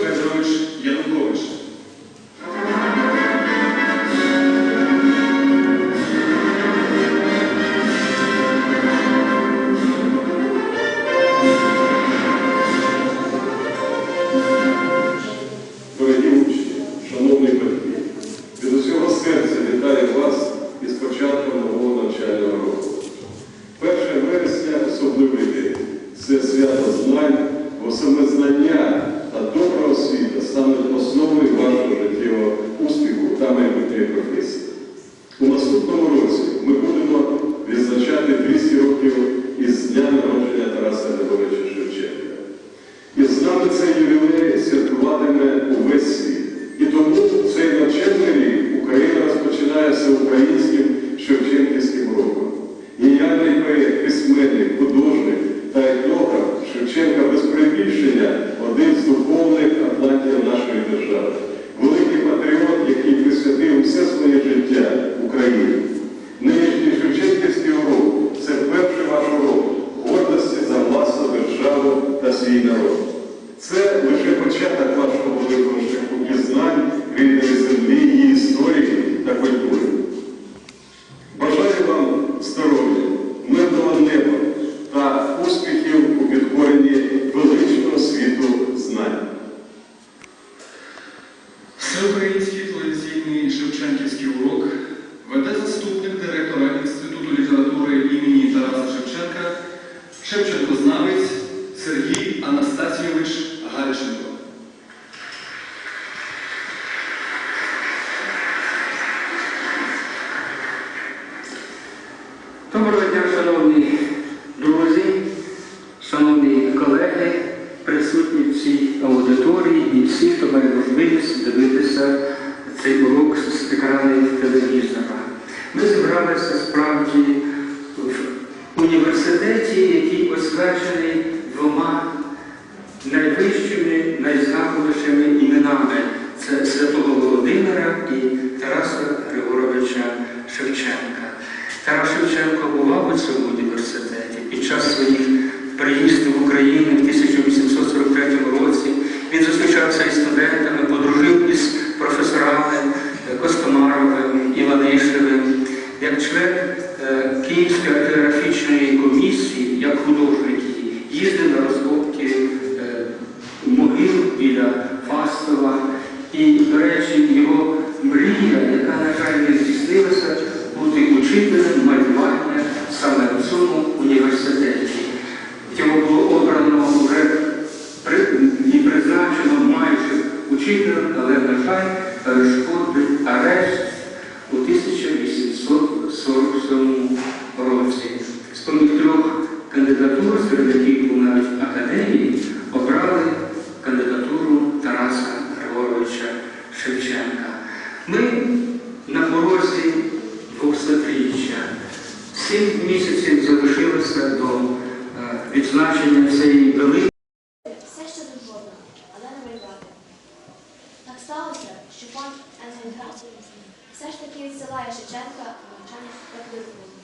Jesus. Університеті, який освячений двома найвищими, найзнаковішими іменами. Це Святого Володимира і Тараса Григоровича Шевченка. Тарас Шевченко бував у цьому університеті під час своїх приїздів в Україну в 1843 році. Він зустрічався із студентами, подружив із професорами Костомаровим, Іванишевим. Як член Київської археографічної комісії, як художник її, їздив на розкопки е, могил біля Фастова. І, до речі, його мрія, яка, на жаль, не здійснилася, бути учителем малювання саме в цьому університеті. Його було обрано вже при- і призначено майже учителем, але, на жаль, перешкодив арешт у 1847 році. З поміж трьох кандидатур, серед яких був навіть академії, обрали кандидатуру Тараса Григоровича Шевченка. Ми на порозі 200-річчя. Сім місяців залишилося до е, відзначення цієї великої. Все, що завгодно, але не малювати. Так сталося, що пан Енгельгард все ж таки відсилає Шевченка на навчання в Петербургу.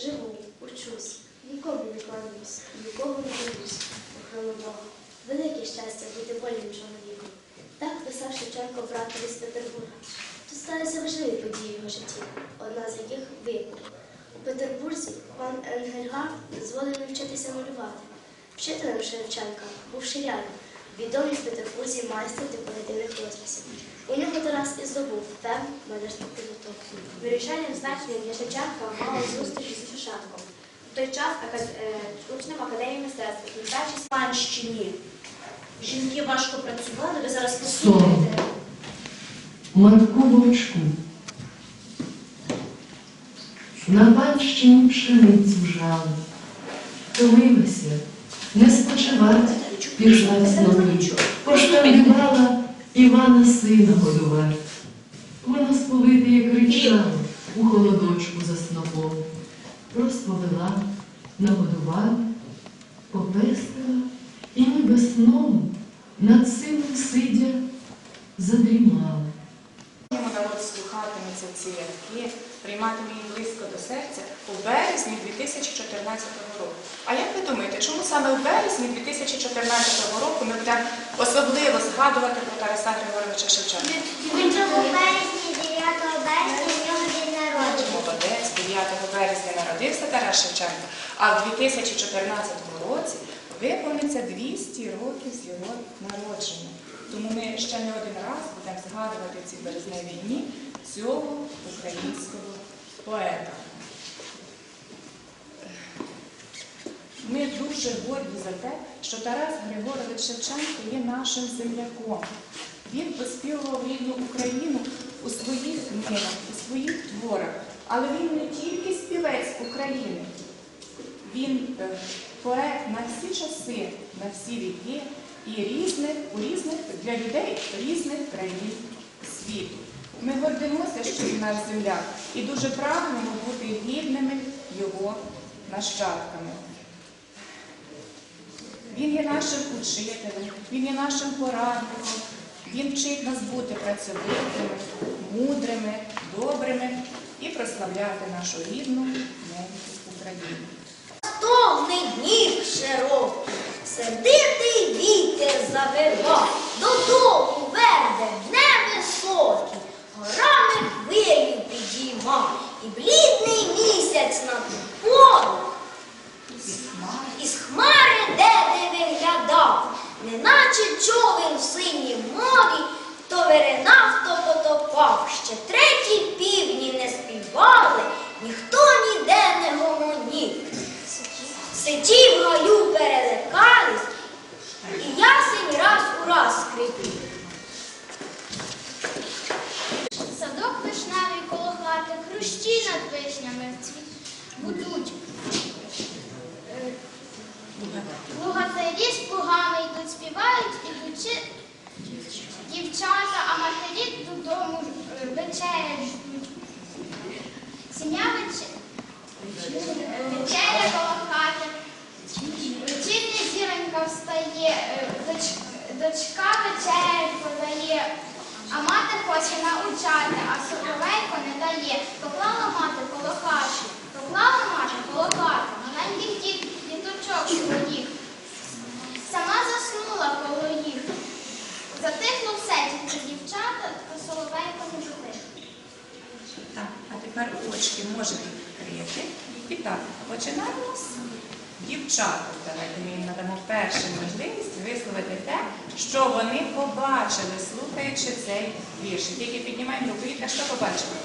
Живу, учусь, нікому не кланяюсь, нікого не боюсь, охорону Бога. Велике щастя бути вольним чоловіком. Так писав Шевченко братові з Петербурга. Тут сталися важливі події його житті, одна з яких випадок. Петербурзі пан Енгельгард дозволив вчитися малювати. Вчителем Шевченка був Ширяєв, відомий в Петербурзі майстер декоративних розписів. У нього Тарас і здобув певну малярську підготовку. Вирішальним значенням для Шевченка мала зустріч з Шевченком. В той час е, учнем Академії мистецтв, навчаючись в Панщині. Жінки важко працювали, ви зараз послухаєте. Марку Вовчку. На панщині пшеницю жали, втомилася, не спочивать, пішла в снопі, поштангувала Івана сина годувати. Вона сповита, кричала у холодочку за снопом. Розповела, нагодувала, попестила і ніби сном над сином сидя задрімала. Народ слухатиметься ці рядки, прийматиме їх близько до серця у березні 2014 року. А як ви думаєте, чому саме в березні 2014 року ми будемо особливо згадувати про Тараса Григоровича Шевченка? У цьому березні, 9 березня, в нього день народження. Молодець, 9 березня народився Тарас Шевченко, а в 2014 році виповниться 200 років з його народження. Тому ми ще не один раз будемо згадувати ці березневі дні цього українського поета. Ми дуже горді за те, що Тарас Григорович Шевченко є нашим земляком. Він поспівував рідну Україну у своїх книгах, у своїх творах. Але він не тільки співець України, він е, поет на всі часи, на всі віки і різних, у різних для людей різних країн світу. Ми гордимося, що він наш земляк, і дуже прагнемо бути гідними його нащадками. Він є нашим учителем, він є нашим порадником. Він вчить нас бути працьовитими, мудрими, добрими і прославляти нашу рідну Україну. Стогний днів широкий, сердитий вітер завива, Сичі в галю перелекались, і ясень раз у раз скрипів. Садок вишневий коло хати, хрущі над вишнями будуть. Богатирі з плугами йдуть, співають, ідучи дівчата, а матері додому е, вечерять дочка вечерять подає, а мати хоче научати, а соловейко не дає. Поклала мати коло хати, поклала мати коло хати, маленьких діт, діточок своїх. Сама заснула коло їх. Затихло все, тільки дівчата, та соловейко не затихло. Так, а тепер очки можете відкрити. І так, починаємо з дівчаток. Давайте ми їм надамо першу можливість висловити те, що вони побачили, слухаючи цей вірш. Тільки піднімаємо руку. Віка, що побачили?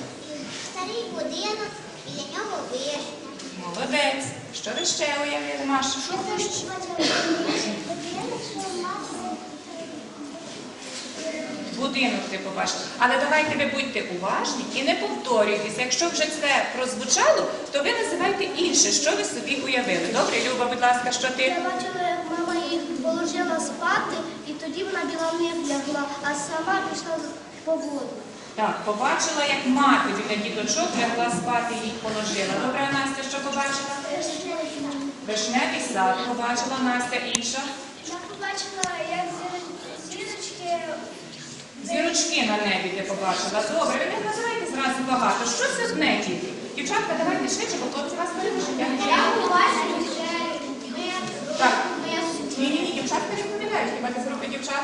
Старий будинок, біля нього вишня. Молодець. Що ви ще уявили, Маша? Будинок ти побачила. Але давайте ви будьте уважні і не повторюйтеся. Якщо вже це прозвучало, то ви називайте інше, що ви собі уявили. Добре, Люба, будь ласка, що ти? Я бачила, як мама їх положила спати, і тоді вона біла них лягла, а сама пішла по воду. Так, побачила, як мати біля діточок лягла спати і їх положила. Добре, Настя, що побачила? Вишневий сад побачила Настя інша. Я побачила, як зірочки Зірочки на небі ти побачила. Добре, ви не називайте зразу багато. Що це одне тільки? Дівчатка, давайте швидше, бо хлопці вас переможуть. Я побачила, що Так. моя Ні, ні, ні, дівчатка не відповідають. Хіба ти зробити дівчата?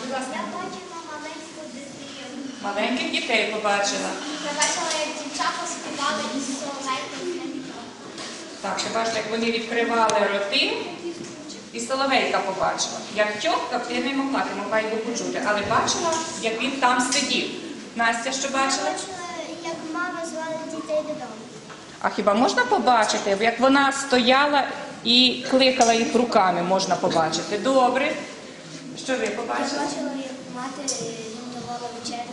Будь ласка. Я бачила маленьку дитину. Маленьких дітей побачила. Я бачила, як дівчата співали із соловейком. Так, ти бачиш, як вони відкривали роти, і соловейка побачила. Як тьотка, ти не могла, ти могла його почути, але бачила, як він там сидів. Настя, що бачила? Я бачила? як мама звала дітей додому. А хіба можна побачити, як вона стояла і кликала їх руками, можна побачити? Добре. Що ви побачили? Бачила, як мати їм давала вечерю.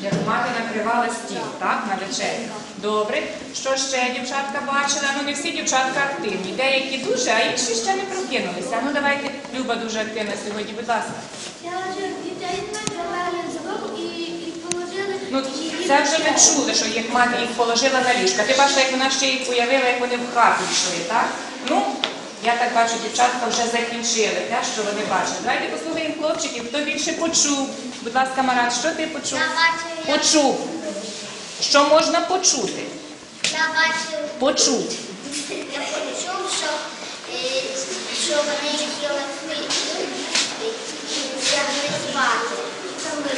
Як мати накривала стіл, так, на вечері. Добре. Що ще дівчатка бачила? Ну не всі дівчатка активні. Деякі дуже, а інші ще не прокинулися. Ну давайте, Люба дуже активна сьогодні, будь ласка. Я бачила дітей за руку і, і положили. Ну, це вже ми чули, що їх мати їх положила на ліжка. Ти бачила, як вона ще їх уявила, як вони в хату йшли, так? Ну, я так бачу, дівчатка вже закінчили те, що вони бачили. Давайте послухаємо хлопчиків, хто більше почув. Будь ласка, Марат, що ти почув? Я як- Почув. Що можна почути? я бачила, Почути. я що вони їли і лягли спати.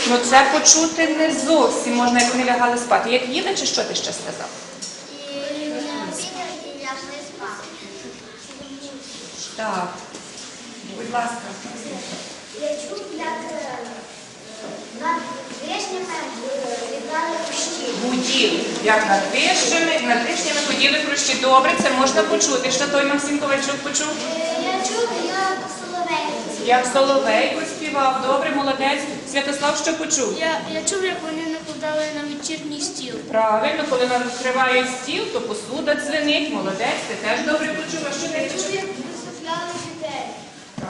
Ну це почути не зовсім можна, як вони лягали спати. Як їли чи що ти ще сказав? Так. Будь ласка. Я чув, як е, над вишнями літали кущі. Гуділи. Як над вишнями, над вишнями гуділи хрущі. Добре, це можна почути. Що той Максим Ковальчук почув? Е, Я чув, як соловей. Як Соловейко співав. Добре, молодець. Святослав що почув? Я, я чув, як вони накладали на вечірній стіл. Правильно, коли нам відкривають стіл, то посуда дзвенить. Молодець, ти теж добре почув. А що ти почув?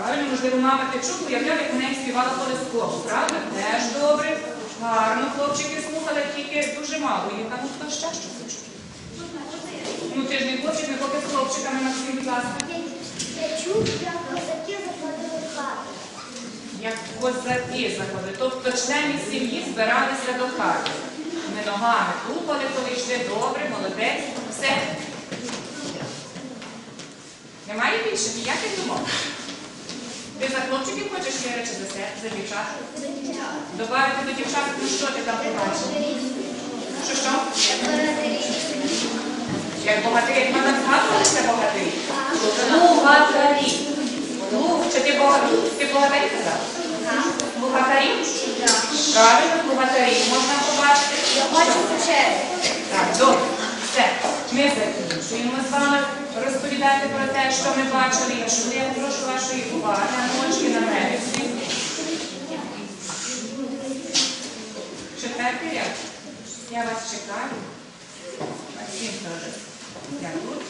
Правильно, можливо, мама ти уявляв, як вона співала колискову. Правда? Теж добре. Гарно, хлопчики слухали, тільки дуже мало. їх. А ну хто ще що почув? Ну ти ж не хлопчик, не поки з хлопчиками, Максим, будь ласка. Чув, як козаки заходили в хату. Як козаки заходили. Тобто члени сім'ї збиралися до хати. Ми ногами тупали, коли йшли добре, молодець. Все. Немає більше ніяких думок. Ти за хлопчиків хочеш ще речі за себе, за дівчат? Добавити до дівчат, ну що ти там побачив? Що що? Як богатирі, як мене згадувалися богатирі? Богатарі. Ну, чи ти богатарі? Ти богатарі казав? Богатарі? Правильно, богатарі. Можна побачити? Я бачу печеру. Так, добре. Все. Ми закінчуємо з вами розповідати про те, що ми бачили. Якщо я прошу вашої уваги, ночки на мене. Четвертий ряд. Я вас чекаю. Максим теж. Я тут.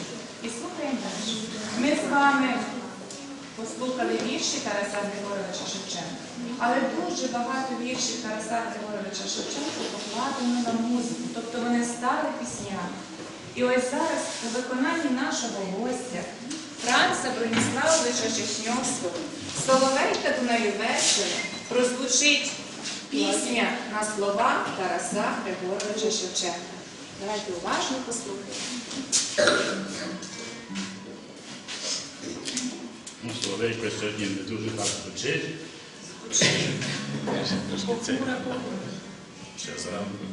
І слухаємо далі. Ми з вами послухали вірші Тараса Григоровича Шевченка. Але дуже багато віршів Тараса Григоровича Шевченка покладено на музику, тобто вони стали піснями. І ось зараз у виконанні нашого гостя Франца Броніславовича Чечньовського Соловейка Дунаю вечора прозвучить пісня на слова Тараса Григоровича Шевченка. Давайте уважно послухаємо. Ну, Соловейко сьогодні не дуже так звучить. Ще зранку.